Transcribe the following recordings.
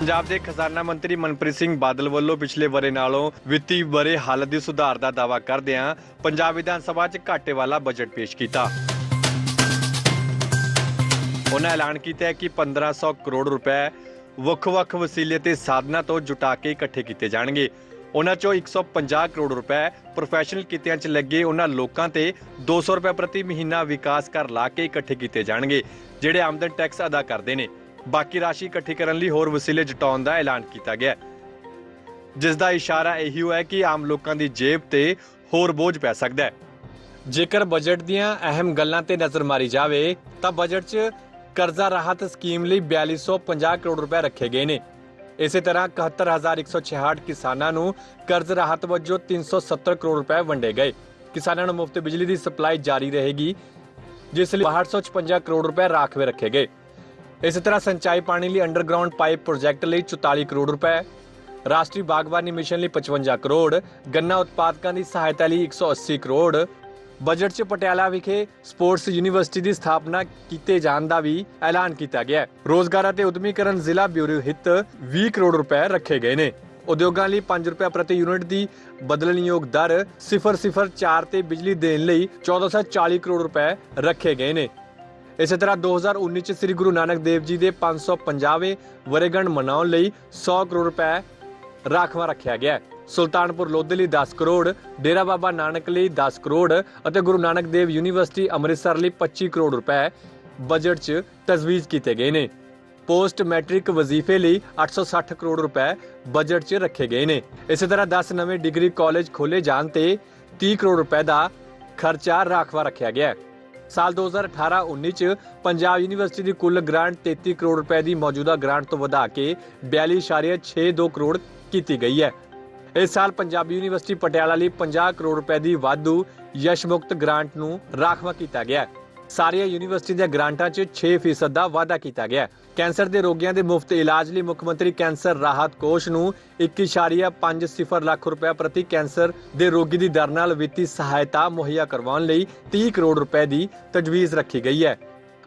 ਪੰਜਾਬ ਦੇ ਖਜ਼ਾਨਾ ਮੰਤਰੀ ਮਨਪ੍ਰੀਤ ਸਿੰਘ ਬਾਦਲ ਵੱਲੋਂ ਪਿਛਲੇ ਬਰੇ ਨਾਲੋਂ ਵਿੱਤੀ ਬਰੇ ਹਾਲਤ ਦੀ ਸੁਧਾਰ ਦਾ ਦਾਅਵਾ ਕਰਦਿਆਂ ਪੰਜਾਬ ਵਿਧਾਨ ਸਭਾ 'ਚ ਘਾਟੇ ਵਾਲਾ ਬਜਟ ਪੇਸ਼ ਕੀਤਾ। ਉਹਨਾਂ ਐਲਾਨ ਕੀਤਾ ਕਿ 1500 ਕਰੋੜ ਰੁਪਏ ਵੱਖ-ਵੱਖ ਵਸੀਲੇ ਤੇ ਸਾਧਨਾਂ ਤੋਂ ਜੁਟਾ ਕੇ ਇਕੱਠੇ ਕੀਤੇ ਜਾਣਗੇ। ਉਹਨਾਂ ਚੋਂ 150 ਕਰੋੜ ਰੁਪਏ ਪ੍ਰੋਫੈਸ਼ਨਲ ਕਿੱਤਿਆਂ 'ਚ ਲੱਗੇ ਉਹਨਾਂ ਲੋਕਾਂ ਤੇ 200 ਰੁਪਏ ਪ੍ਰਤੀ ਮਹੀਨਾ ਵਿਕਾਸ ਕਰ ਲਾ ਕੇ ਇਕੱਠੇ ਕੀਤੇ ਜਾਣਗੇ, ਜਿਹੜੇ ਆਮਦਨ ਟੈਕਸ ਅਦਾ ਕਰਦੇ ਨੇ। ਬਾਕੀ ਰਾਸ਼ੀ ਇਕੱਠੀ ਕਰਨ ਲਈ ਹੋਰ ਵਸੀਲੇ ਜੁਟਾਉਣ ਦਾ ਐਲਾਨ ਕੀਤਾ ਗਿਆ ਹੈ। ਜਿਸ ਦਾ ਇਸ਼ਾਰਾ ਇਹੀ ਹੋਇਆ ਕਿ ਆਮ ਲੋਕਾਂ ਦੀ ਜੇਬ ਤੇ ਹੋਰ ਬੋਝ ਪੈ ਸਕਦਾ ਹੈ। ਜੇਕਰ ਬਜਟ ਦੀਆਂ ਅਹਿਮ ਗੱਲਾਂ ਤੇ ਨਜ਼ਰ ਮਾਰੀ ਜਾਵੇ, ਤਾਂ ਬਜਟ 'ਚ ਕਰਜ਼ਾ ਰਾਹਤ ਸਕੀਮ ਲਈ 4250 ਕਰੋੜ ਰੁਪਏ ਰੱਖੇ ਗਏ ਨੇ। ਇਸੇ ਤਰ੍ਹਾਂ 71166 ਕਿਸਾਨਾਂ ਨੂੰ ਕਰਜ਼ ਰਾਹਤ ਵਜੋਂ 370 ਕਰੋੜ ਰੁਪਏ ਵੰਡੇ ਗਏ। ਕਿਸਾਨਾਂ ਨੂੰ ਮੁਫਤ ਬਿਜਲੀ ਦੀ ਸਪਲਾਈ ਜਾਰੀ ਰਹੇਗੀ, ਜਿਸ ਲਈ 6256 ਕਰੋੜ ਰੁਪਏ ਰਾਖਵੇਂ ਰੱਖੇ ਗਏ। ਇਸੇ ਤਰ੍ਹਾਂ ਸਿੰਚਾਈ ਪਾਣੀ ਲਈ ਅੰਡਰਗਰਾਉਂਡ ਪਾਈਪ ਪ੍ਰੋਜੈਕਟ ਲਈ 44 ਕਰੋੜ ਰੁਪਏ, ਰਾਸ਼ਟਰੀ ਬਾਗਬਾਨੀ ਮਿਸ਼ਨ ਲਈ 55 ਕਰੋੜ, ਗੰਨਾ ਉਤਪਾਦਕਾਂ ਦੀ ਸਹਾਇਤਾ ਲਈ 180 ਕਰੋੜ। ਬਜਟ 'ਚ ਪਟਿਆਲਾ ਵਿਖੇ ਸਪੋਰਟਸ ਯੂਨੀਵਰਸਿਟੀ ਦੀ ਸਥਾਪਨਾ ਕੀਤੇ ਜਾਣ ਦਾ ਵੀ ਐਲਾਨ ਕੀਤਾ ਗਿਆ ਹੈ। ਰੋਜ਼ਗਾਰ ਅਤੇ ਉਦਮੀਕਰਨ ਜ਼ਿਲ੍ਹਾ ਬਿਊਰੋ ਹਿੱਤ 20 ਕਰੋੜ ਰੁਪਏ ਰੱਖੇ ਗਏ ਨੇ। ਉਦਯੋਗਾਂ ਲਈ 5 ਰੁਪਏ ਪ੍ਰਤੀ ਯੂਨਿਟ ਦੀ ਬਦਲਣਯੋਗ ਦਰ 004 ਤੇ ਬਿਜਲੀ ਦੇਣ ਲਈ 1440 ਕਰੋੜ ਰੁਪਏ ਰੱਖੇ ਗਏ ਨੇ। ਇਸੇ ਤਰ੍ਹਾਂ 2019 ਚ ਸ੍ਰੀ ਗੁਰੂ ਨਾਨਕ ਦੇਵ ਜੀ ਦੇ 550ਵੇਂ ਵਰੇਗੰਢ ਮਨਾਉਣ ਲਈ 100 ਕਰੋੜ ਰੁਪਏ ਰਾਖਵਾ ਰੱਖਿਆ ਗਿਆ ਹੈ। ਸੁਲਤਾਨਪੁਰ ਲੋਧੀ ਲਈ 10 ਕਰੋੜ, ਡੇਰਾ ਬਾਬਾ ਨਾਨਕ ਲਈ 10 ਕਰੋੜ ਅਤੇ ਗੁਰੂ ਨਾਨਕ ਦੇਵ ਯੂਨੀਵਰਸਿਟੀ ਅੰਮ੍ਰਿਤਸਰ ਲਈ 25 ਕਰੋੜ ਰੁਪਏ ਬਜਟ 'ਚ ਤਜਵੀਜ਼ ਕੀਤੇ ਗਏ ਨੇ। ਪੋਸਟ ਮੈਟ੍ਰਿਕ ਵਜ਼ੀਫੇ ਲਈ 860 ਕਰੋੜ ਰੁਪਏ ਬਜਟ 'ਚ ਰੱਖੇ ਗਏ ਨੇ। ਇਸੇ ਤਰ੍ਹਾਂ 10 ਨਵੇਂ ਡਿਗਰੀ ਕਾਲਜ ਖੋਲੇ ਜਾਣ ਤੇ 30 ਕਰੋੜ ਰੁਪਏ ਦਾ ਖਰਚਾ ਰਾਖਵਾ ਰੱਖਿਆ ਗਿਆ ਹੈ। ਸਾਲ 2018-19 ਚ ਪੰਜਾਬ ਯੂਨੀਵਰਸਿਟੀ ਦੀ ਕੁੱਲ ਗ੍ਰਾਂਟ 33 ਕਰੋੜ ਰੁਪਏ ਦੀ ਮੌਜੂਦਾ ਗ੍ਰਾਂਟ ਤੋਂ ਵਧਾ ਕੇ 42.62 ਕਰੋੜ ਕੀਤੀ ਗਈ ਹੈ। ਇਸ ਸਾਲ ਪੰਜਾਬੀ ਯੂਨੀਵਰਸਿਟੀ ਪਟਿਆਲਾ ਲਈ 50 ਕਰੋੜ ਰੁਪਏ ਦੀ ਵਾਧੂ ਯਸ਼ਮੁਕਤ ਗ੍ਰਾਂਟ ਨੂੰ ਰਾਖਵਾ ਕੀਤਾ ਗਿਆ ਹੈ। ਸਾਰੀਆਂ ਯੂਨੀਵਰਸਿਟੀ ਦੀਆਂ ਗ੍ਰਾਂਟਾਂ 'ਚ 6% ਦਾ ਵਾਧਾ ਕੀਤਾ ਗਿਆ ਹੈ। ਕੈਂਸਰ ਦੇ ਰੋਗੀਆਂ ਦੇ ਮੁਫਤ ਇਲਾਜ ਲਈ ਮੁੱਖ ਮੰਤਰੀ ਕੈਂਸਰ ਰਾਹਤ ਕੋਸ਼ ਨੂੰ 1.50 ਲੱਖ ਰੁਪਏ ਪ੍ਰਤੀ ਕੈਂਸਰ ਦੇ ਰੋਗੀ ਦੀ ਦਰ ਨਾਲ ਵਿੱਤੀ ਸਹਾਇਤਾ ਮੁਹੱਈਆ ਕਰਵਾਉਣ ਲਈ 30 ਕਰੋੜ ਰੁਪਏ ਦੀ ਤਜਵੀਜ਼ ਰੱਖੀ ਗਈ ਹੈ।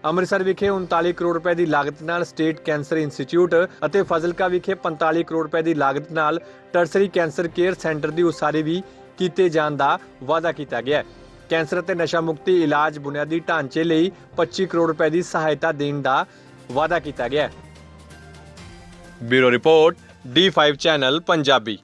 ਅੰਮ੍ਰਿਤਸਰ ਵਿਖੇ 39 ਕਰੋੜ ਰੁਪਏ ਦੀ ਲਾਗਤ ਨਾਲ ਸਟੇਟ ਕੈਂਸਰ ਇੰਸਟੀਚਿਊਟ ਅਤੇ ਫਜ਼ਲਕਾ ਵਿਖੇ 45 ਕਰੋੜ ਰੁਪਏ ਦੀ ਲਾਗਤ ਨਾਲ ਟਰਸਰੀ ਕੈਂਸਰ ਕੇਅਰ ਸੈਂਟਰ ਦੀ ਉਸਾਰੀ ਵੀ ਕੀਤੇ ਜਾਣ ਦਾ ਵਾਅਦਾ ਕੀਤਾ ਗਿਆ ਹੈ। ਕੈਂਸਰ ਅਤੇ ਨਸ਼ਾ ਮੁਕਤੀ ਇਲਾਜ ਬੁਨਿਆਦੀ ਢਾਂਚੇ ਲਈ 25 ਕਰੋੜ ਰੁਪਏ ਦੀ ਸਹਾਇਤਾ ਦੇਣ ਦਾ ਵਾਅਦਾ ਕੀਤਾ ਗਿਆ ਹੈ। Bureau report D5 channel, Punjabi.